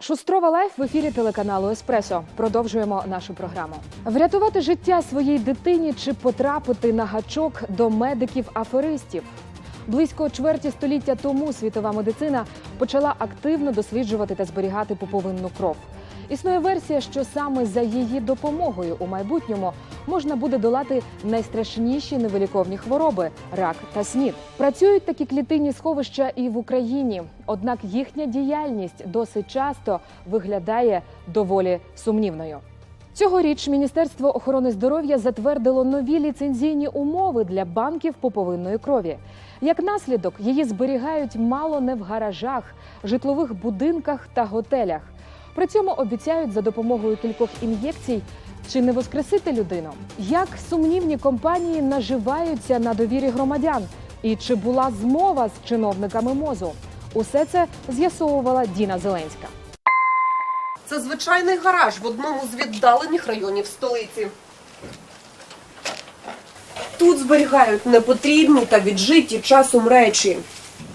Шустрова лайф в ефірі телеканалу Еспресо. Продовжуємо нашу програму. Врятувати життя своїй дитині чи потрапити на гачок до медиків-аферистів. Близько чверті століття тому світова медицина почала активно досліджувати та зберігати пуповинну кров. Існує версія, що саме за її допомогою у майбутньому можна буде долати найстрашніші невиліковні хвороби рак та снід. Працюють такі клітинні сховища і в Україні, однак їхня діяльність досить часто виглядає доволі сумнівною. Цьогоріч Міністерство охорони здоров'я затвердило нові ліцензійні умови для банків пуповинної крові. Як наслідок, її зберігають мало не в гаражах, житлових будинках та готелях. При цьому обіцяють за допомогою кількох ін'єкцій чи не воскресити людину. Як сумнівні компанії наживаються на довірі громадян? І чи була змова з чиновниками мозу? Усе це з'ясовувала Діна Зеленська. Це звичайний гараж в одному з віддалених районів столиці. Тут зберігають непотрібні та віджиті часом речі.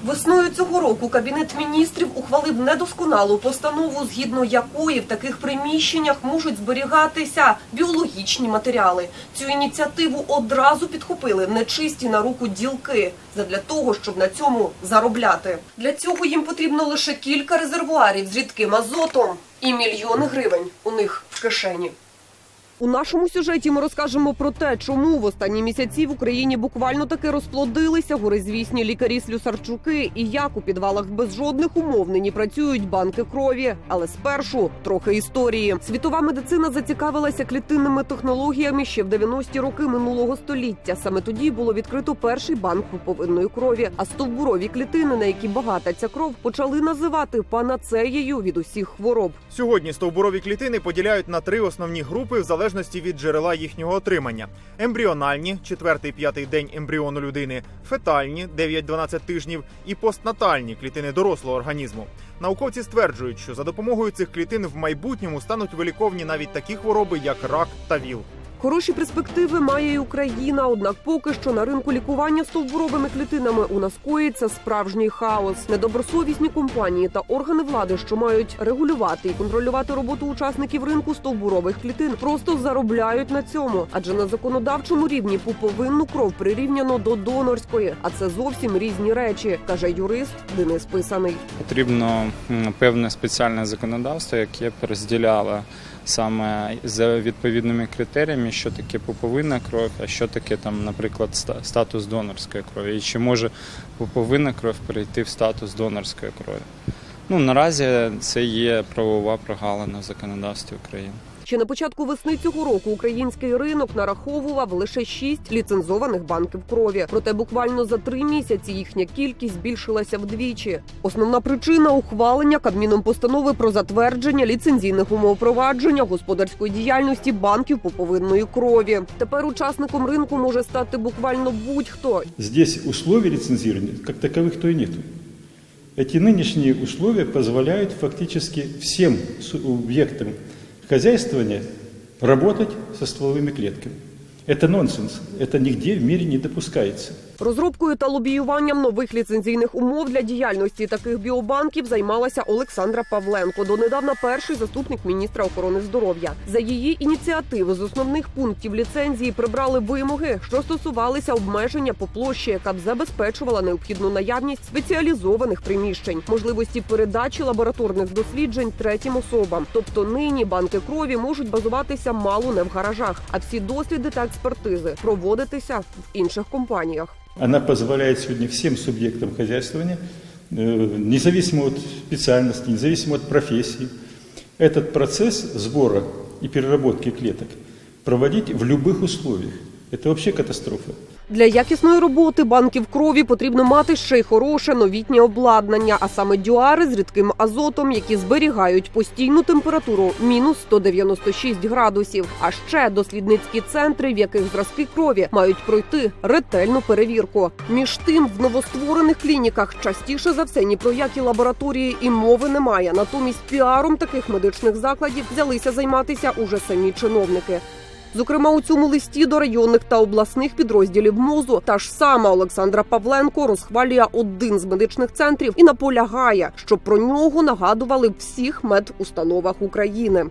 Весною цього року Кабінет міністрів ухвалив недосконалу постанову, згідно якої в таких приміщеннях можуть зберігатися біологічні матеріали. Цю ініціативу одразу підхопили нечисті на руку ділки задля того, щоб на цьому заробляти. Для цього їм потрібно лише кілька резервуарів з рідким азотом і мільйони гривень у них в кишені. У нашому сюжеті ми розкажемо про те, чому в останні місяці в Україні буквально таки розплодилися горизвісні лікарі Слюсарчуки і як у підвалах без жодних умов нині працюють банки крові. Але спершу трохи історії. Світова медицина зацікавилася клітинними технологіями ще в 90-ті роки минулого століття. Саме тоді було відкрито перший банк пуповинної крові. А стовбурові клітини, на які багата ця кров, почали називати панацеєю від усіх хвороб. Сьогодні стовбурові клітини поділяють на три основні групи в залежності від джерела їхнього отримання: ембріональні 4-5 день ембріону людини, фетальні 9-12 тижнів і постнатальні клітини дорослого організму. Науковці стверджують, що за допомогою цих клітин в майбутньому стануть виліковні навіть такі хвороби, як рак та ВІЛ. Хороші перспективи має і Україна, однак поки що на ринку лікування стовбуровими клітинами у нас коїться справжній хаос. Недобросовісні компанії та органи влади, що мають регулювати і контролювати роботу учасників ринку стовбурових клітин, просто заробляють на цьому. Адже на законодавчому рівні пуповинну кров прирівняно до донорської, а це зовсім різні речі, каже юрист Денис Писаний. Потрібно певне спеціальне законодавство, яке б розділяло саме за відповідними критеріями, що таке пуповинна кров, а що таке там, наприклад, статус донорської крові, і чи може пуповинна кров перейти в статус донорської крові. Ну наразі це є правова прогалина в законодавстві України. Ще на початку весни цього року український ринок нараховував лише шість ліцензованих банків крові. Проте буквально за три місяці їхня кількість збільшилася вдвічі. Основна причина ухвалення кабміном постанови про затвердження ліцензійних умов провадження господарської діяльності банків пуповинної крові. Тепер учасником ринку може стати буквально будь-хто. Здесь условий лицензирования как таковых то и нету. Эти нынешние условия позволяют фактически всем субъектам хозяйствования работать со стволовыми клетками. Это нонсенс. Это нигде в мире не допускается. Розробкою та лобіюванням нових ліцензійних умов для діяльності таких біобанків займалася Олександра Павленко, донедавна перший заступник міністра охорони здоров'я. За її ініціативи з основних пунктів ліцензії прибрали вимоги, що стосувалися обмеження по площі, яка б забезпечувала необхідну наявність спеціалізованих приміщень, можливості передачі лабораторних досліджень третім особам. Тобто нині банки крові можуть базуватися мало не в гаражах, а всі досліди та експертизи проводитися в інших компаніях. Она позволяет сегодня всем субъектам хозяйствования, э, независимо от специальности, независимо от профессии, этот процесс сбора и переработки клеток проводить в любых условиях. Это вообще катастрофа. Для якісної роботи банків крові потрібно мати ще й хороше новітнє обладнання, а саме дюари з рідким азотом, які зберігають постійну температуру мінус 196 градусів. А ще дослідницькі центри, в яких зразки крові мають пройти ретельну перевірку. Між тим, в новостворених клініках частіше за все ні про які лабораторії і мови немає. Натомість піаром таких медичних закладів взялися займатися уже самі чиновники. Зокрема, у цьому листі до районних та обласних підрозділів МОЗу та ж сама Олександра Павленко розхвалює один з медичних центрів і наполягає, щоб про нього нагадували в всіх медустановах України.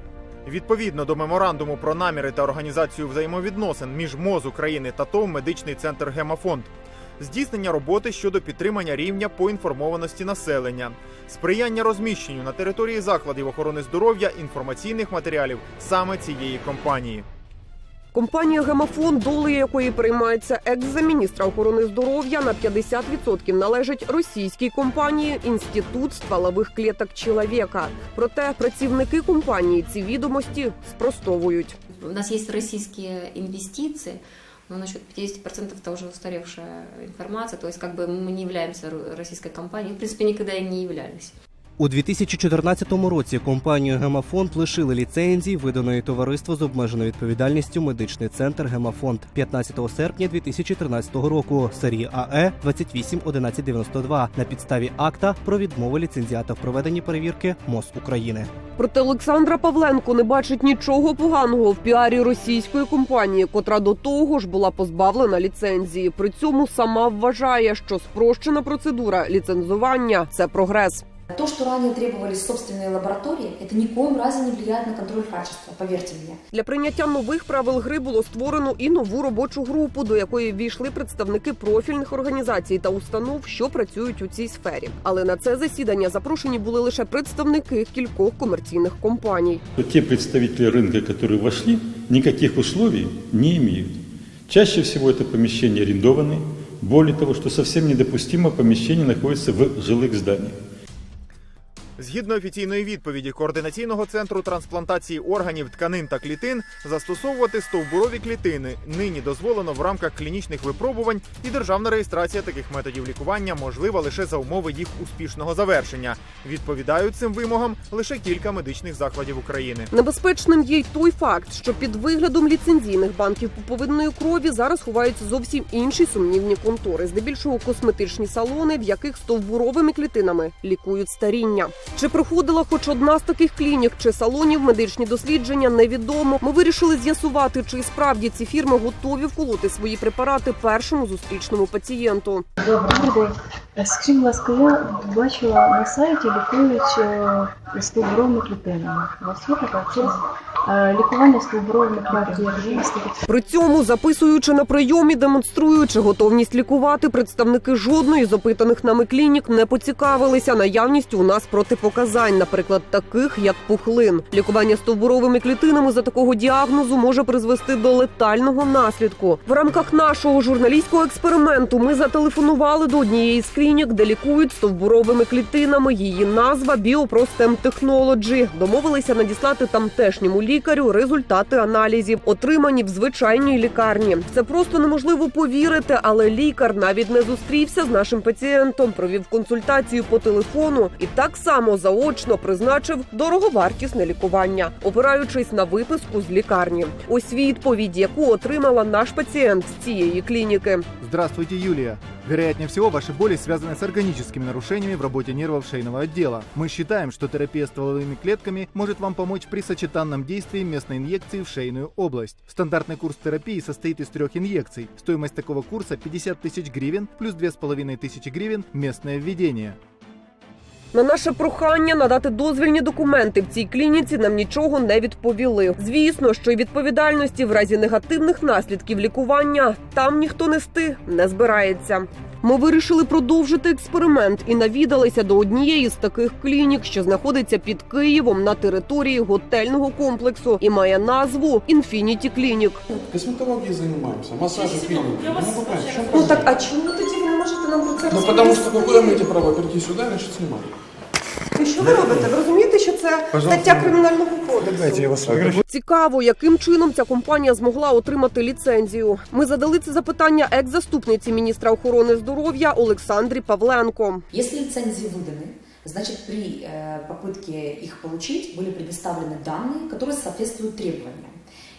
Відповідно до меморандуму про наміри та організацію взаємовідносин між МОЗ України та ТОВ Медичний центр Гемофонд. Здійснення роботи щодо підтримання рівня поінформованості населення, сприяння розміщенню на території закладів охорони здоров'я інформаційних матеріалів саме цієї компанії. Компанія Гемофон, долею якої переймається екс-заміністра охорони здоров'я на 50% належить російській компанії Інститут стволових клеток чоловіка. Проте працівники компанії ці відомості спростовують. У нас есть российские инвестиции, но насчет 50% это уже устаревшая информация, то есть как бы мы не являемся ру- российской компанией, в принципе, никогда и не являлись. У 2014 році компанію Гемофонд лишили ліцензії, виданої товариство з обмеженою відповідальністю Медичний центр Гемофонд 15 серпня 2013 року, серії АЕ 281192 на підставі акта про відмову ліцензіата в проведенні перевірки МОЗ України. Проте Олександра Павленко не бачить нічого поганого в піарі російської компанії, котра до того ж була позбавлена ліцензії. При цьому сама вважає, що спрощена процедура ліцензування це прогрес. То, что ранее требовались собственные лаборатории, это ни в коем разе не влияет на контроль качества, поверьте мне. Для прийняття нових правил гри було створено і нову робочу групу, до якої ввійшли представники профільних організацій та установ, що працюють у цій сфері. Але на це засідання запрошені були лише представники кількох комерційних компаній. То те представители рынка, которые вошли, никаких условий не имеют. Чаще всего это помещения арендованные. Более того, что совсем недопустимо, помещение находится в жилых зданиях. Згідно офіційної відповіді координаційного центру трансплантації органів, тканин та клітин, застосовувати стовбурові клітини нині дозволено в рамках клінічних випробувань, і державна реєстрація таких методів лікування можлива лише за умови їх успішного завершення. Відповідають цим вимогам лише кілька медичних закладів України. Небезпечним є й той факт, що під виглядом ліцензійних банків пуповинної крові зараз ховаються зовсім інші сумнівні контори, здебільшого косметичні салони, в яких стовбуровими клітинами лікують старіння. Чи проходила хоч одна з таких клінік чи салонів медичні дослідження, невідомо. Ми вирішили з'ясувати, чи справді ці фірми готові вколоти свої препарати першому зустрічному пацієнту. Добрий день. Е, Скажіть, будь ласка, я бачила на сайті лікують з стовбуровими клітинами. У вас є така е, лікування стовбуровими клітинами? При цьому, записуючи на прийом і демонструючи готовність лікувати, представники жодної з опитаних нами клінік не поцікавилися наявністю у нас протипоказань, наприклад, таких як пухлин. Лікування стовбуровими клітинами за такого діагнозу може призвести до летального наслідку. В рамках нашого журналістського експерименту ми зателефонували до однієї з клінік, де лікують стовбуровими клітинами. Її назва Technology. Домовилися надіслати тамтешньому лікарю результати аналізів, отримані в звичайній лікарні. Це просто неможливо повірити, але лікар навіть не зустрівся з нашим пацієнтом, провів консультацію по телефону і так само заочно призначив дороговартісне лікування, опираючись на виписку з лікарні. Ось відповідь, яку отримала наш пацієнт з цієї клініки. Здравствуйте, Юлия. Вероятнее всего, ваши боли связаны с органическими нарушениями в работе нервов шейного отдела. Мы считаем, что терапия стволовыми клетками может вам помочь при сочетанном действии местной инъекции в шейную область. Стандартный курс терапии состоит из трех инъекций. Стоимость такого курса 50 тысяч гривен плюс 2500 гривен местное введение. На наше прохання надати дозвільні документи в цій клініці нам нічого не відповіли. Звісно, що й відповідальності в разі негативних наслідків лікування там ніхто нести не збирається. Ми вирішили продовжити експеримент і навідалися до однієї з таких клінік, що знаходиться під Києвом на території готельного комплексу і має назву Infinity Clinic. Косметологией занимаемся, массажи, пилинги. Я могу понять, в чем Ну так а чому тоді нам про це Ну потому что какое имеете право прийти сюда и начать снимать? І що ви робите? Ви розумієте, що це стаття кримінального кодексу? я вас Цікаво, яким чином ця компанія змогла отримати ліцензію. Ми задали це запитання екс-заступниці міністра охорони здоров'я Олександрі Павленко. Если лицензии выданы, значит при э, попытке их получить были предоставлены данные, которые соответствуют требованиям.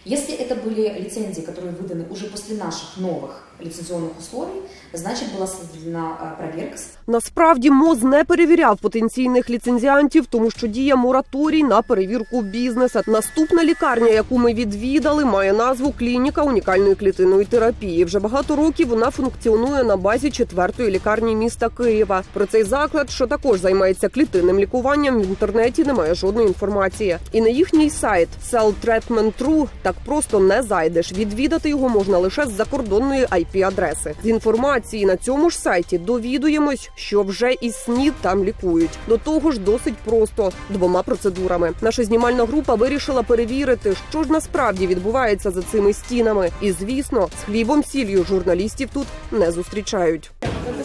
Если это были лицензии, которые выданы уже после наших новых лицензионных условий, значит, была создана э, проверка Насправді МОЗ не перевіряв потенційних ліцензіантів, тому що діє мораторій на перевірку бізнеса. Наступна лікарня, яку ми відвідали, має назву Клініка унікальної клітинної терапії. Вже багато років вона функціонує на базі четвертої лікарні міста Києва. Про цей заклад, що також займається клітинним лікуванням, в інтернеті немає жодної інформації. І на їхній сайт Cell Treatment True так просто не зайдеш. Відвідати його можна лише з закордонної IP-адреси. З інформації на цьому ж сайті довідуємось, що вже і СНІД там лікують. До того ж, досить просто двома процедурами. Наша знімальна група вирішила перевірити, що ж насправді відбувається за цими стінами. І звісно, з хлібом сіллю журналістів тут не зустрічають.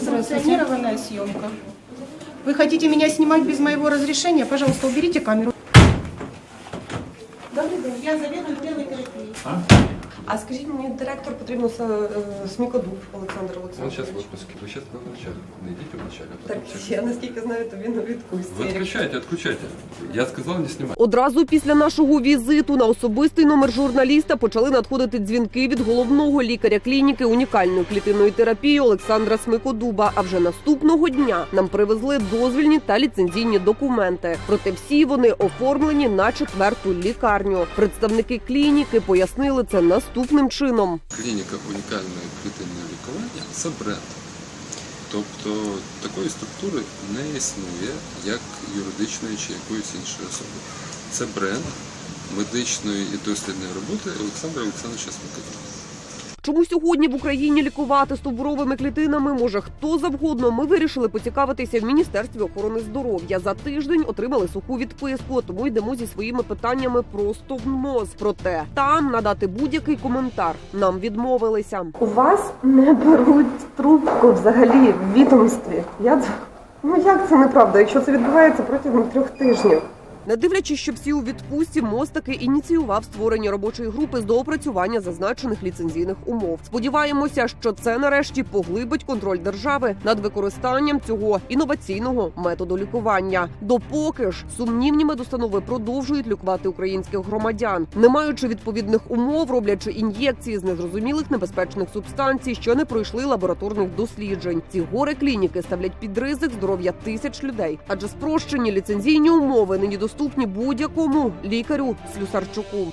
Санкционированная съемка. Вы хотите меня снимать без моего разрешения? Пожалуйста, уберите камеру. Добрый день, я заведую ¿Ah? А скажіть мені, директор потрібно е, смікодуб Олександр Он Олександрович. сейчас в отпуске. Вы сейчас на вначале. Найдите вначале, а Так я наскільки знаю, то він у відпустці. Вы отключайте, отключайте. Я сказал не снимать. Одразу після нашого візиту на особистий номер журналіста почали надходити дзвінки від головного лікаря клініки унікальної клітинної терапії Олександра Смикодуба. А вже наступного дня нам привезли дозвільні та ліцензійні документи. Проте всі вони оформлені на четверту лікарню. Представники клініки пояснили це наступним чином. Клініка унікальної клітинної лікування це бренд. Тобто такої структури не існує як юридичної чи якоїсь іншої особи. Це бренд медичної і дослідної роботи Олександра Олександровича Смикотіна. Чому сьогодні в Україні лікувати стовбуровими клітинами може хто завгодно? Ми вирішили поцікавитися в міністерстві охорони здоров'я. За тиждень отримали суху відписку, тому йдемо зі своїми питаннями просто в МОЗ. Проте там надати будь-який коментар нам відмовилися. У вас не беруть трубку взагалі в відомстві. Я ну як це неправда, якщо це відбувається протягом трьох тижнів. Не дивлячись, що всі у відпустці, МОЗ таки ініціював створення робочої групи з доопрацювання зазначених ліцензійних умов. Сподіваємося, що це нарешті поглибить контроль держави над використанням цього інноваційного методу лікування. Допоки ж сумнівні медустанови продовжують лікувати українських громадян, не маючи відповідних умов, роблячи ін'єкції з незрозумілих небезпечних субстанцій, що не пройшли лабораторних досліджень. Ці горе клініки ставлять під ризик здоров'я тисяч людей, адже спрощені ліцензійні умови нині доступні будь-якому лікарю Слюсарчуку.